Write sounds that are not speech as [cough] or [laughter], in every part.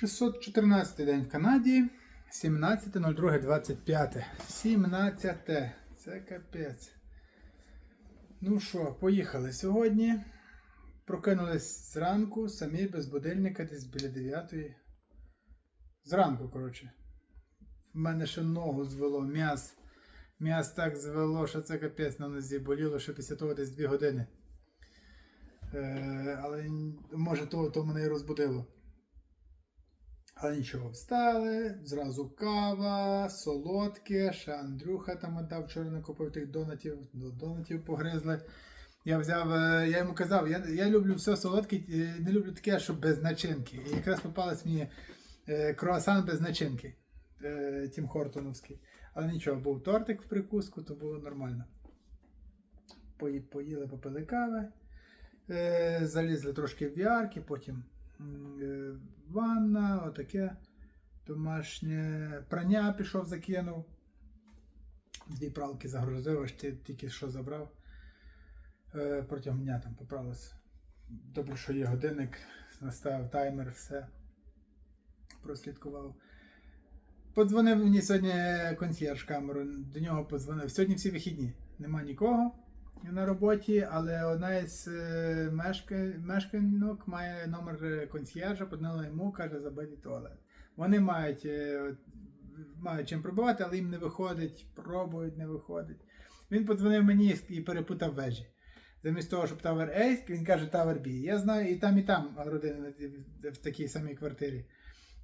614 день в Канаді. 17.02.25. 17. Це капець. Ну що, поїхали сьогодні. Прокинулись зранку, самі без будильника, десь біля 9. Зранку, коротше. В мене ще ногу звело, м'яз. М'яз так звело, що це капець на нозі боліло, що після того десь 2 години. Е, але може то, то мене і розбудило. Але нічого, встали, зразу кава, солодке, ще Андрюха там віддав, вчора накупив тих донатів, до донатів погризли. Я взяв, е, я йому казав, я, я люблю все солодке, е, не люблю таке, що без начинки. І якраз попалась мені е, круасан без начинки. Тім Хортоновський. Але нічого, був тортик в прикуску, то було нормально. Пої- Поїли, попили кави. Залізли трошки в віарки, потім ванна, отаке домашнє прання пішов, закинув. Дві пралки загрузив, аж тільки що забрав. Е, протягом дня там поправилось. Добре, що є годинник, наставив таймер, все. Прослідкував. Подзвонив мені сьогодні консьєрж камеру, до нього подзвонив. Сьогодні всі вихідні. Нема нікого на роботі, але одна із е, мешканок має номер консьєржа, подзвонила йому, каже, забитий туалет. Вони мають, е, мають чим пробувати, але їм не виходить, пробують, не виходить. Він подзвонив мені і перепутав вежі. Замість того, щоб Tower A, він каже Tower B. Я знаю і там, і там родини в такій самій квартирі.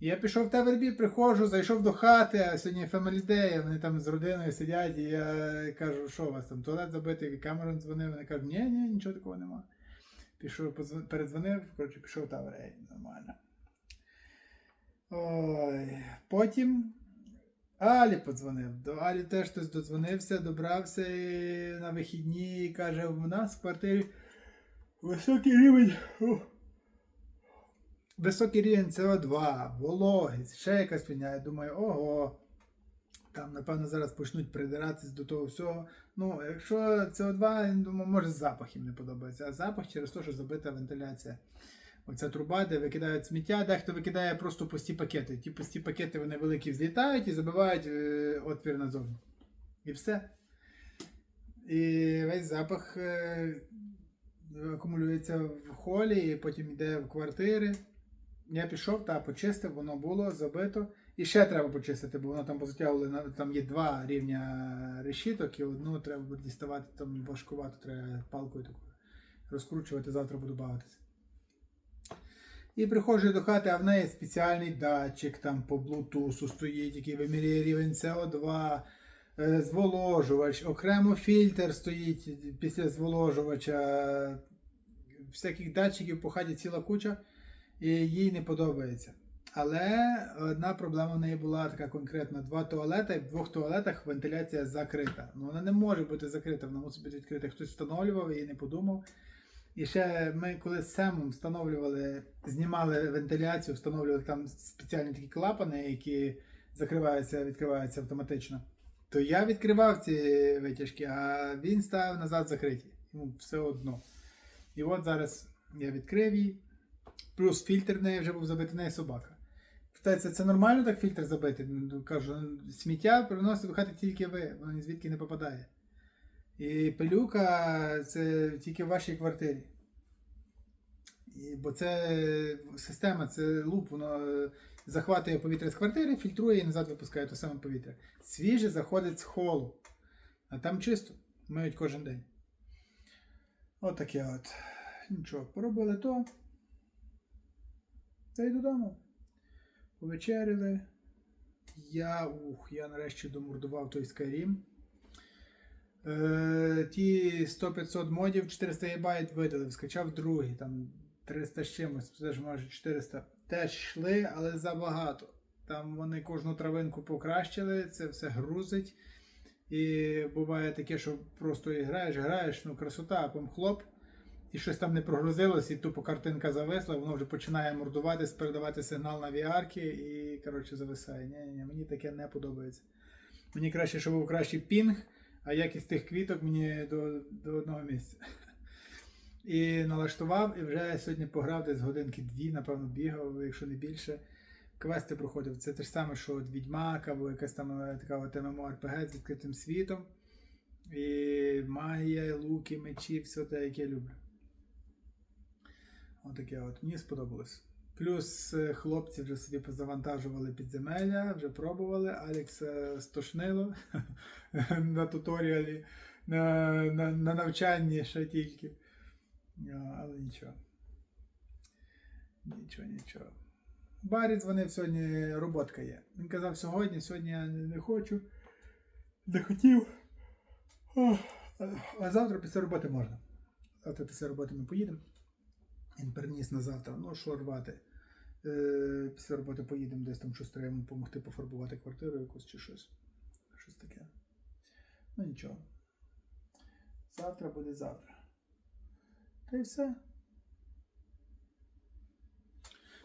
І я пішов в B, приходжу, зайшов до хати, а сьогодні Family Day, вони там з родиною сидять, і я кажу, що у вас там, туалет забитий, Камерон дзвонив, вони кажуть, ні, ні, нічого такого нема. Пішов, передзвонив, коротше, пішов в Tower A, нормально. Ой, потім Алі подзвонив. До Алі теж хтось додзвонився, добрався і на вихідні і каже, у нас в квартирі високий рівень. Високий рівень СО2, вологість, ще якась фігня. Я думаю, ого. Там, напевно, зараз почнуть придиратись до того всього. Ну, якщо СО2, я думаю, може запах їм не подобається. А запах через те, що забита вентиляція. Оця труба, де викидають сміття, дехто викидає просто пусті пакети. Ті пусті пакети вони великі взлітають і забивають е, отвір назовні. І все. І весь запах е, акумулюється в холі, і потім йде в квартири. Я пішов та почистив, воно було забито. І ще треба почистити, бо воно там позатягували, там є два рівня решіток, і одну треба буде діставати, там важкувато, треба палкою такою розкручувати, завтра буду бавитися. І приходжу до хати, а в неї спеціальний датчик там по Bluetooth стоїть, який вимірює рівень СО2, е, зволожувач, окремо фільтр стоїть після зволожувача. Всяких датчиків по хаті ціла куча, їй не подобається. Але одна проблема в неї була така конкретна: два туалети, в двох туалетах вентиляція закрита. Ну вона не може бути закрита, вона мусить бути відкрита. Хтось встановлював і не подумав. І ще ми коли з Семом встановлювали, знімали вентиляцію, встановлювали там спеціальні такі клапани, які закриваються, відкриваються автоматично. То я відкривав ці витяжки, а він ставив назад закриті. Йому все одно. І от зараз я відкрив її. Плюс фільтр в неї вже був забитий в собака. Питається, це нормально так фільтр забити? Ну, Кажу, сміття приносить до хати тільки ви, воно звідки не попадає. І пилюка це тільки в вашій квартирі. І, бо це система, це луп, воно е, захватує повітря з квартири, фільтрує і назад випускає те саме повітря. Свіже заходить з холу. А там чисто. Миють кожен день. От от. Нічого, поробили то. Та й додому. Повечеряли. Я, ух, я нарешті домордував той Skyrim. Е, ті 100-500 модів 400 ГБ видалив, скачав другий, там 300 з чимось, теж може 400. Теж йшли, але забагато. Там вони кожну травинку покращили, це все грузить. І буває таке, що просто граєш, граєш, ну красота, а потім хлоп, і щось там не прогрузилось, і тупо картинка зависла, воно вже починає мордуватись, передавати сигнал на VR і коротше зависає. Ні, ні, ні, мені таке не подобається. Мені краще, щоб був кращий пінг, а якість тих квіток мені до, до одного місця. І налаштував, і вже сьогодні пограв десь годинки дві, напевно, бігав, якщо не більше. квести проходив. Це те ж саме, що от Відьмак або якась там е, така от MMORPG з відкритим світом. І магія, луки, мечі, все те, яке я люблю. Отаке от. Мені сподобалось. Плюс е, хлопці вже собі позавантажували підземелля, вже пробували. Алекс е, стошнило [laughs] на туторіалі, на, на, на навчанні ще тільки. Але нічого. Нічого, нічого. Барі дзвонив сьогодні, роботка є. Він казав сьогодні, сьогодні я не, хочу. Не хотів. А завтра після роботи можна. Завтра після роботи ми поїдемо. Він переніс на завтра. Ну, що рвати. Е, після роботи поїдемо десь там щось треба допомогти пофарбувати квартиру якусь чи щось. Щось таке. Ну нічого. Завтра буде завтра. Та й все.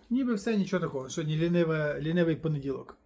Ніби все нічого такого. Сьогодні ліниве, лінивий понеділок.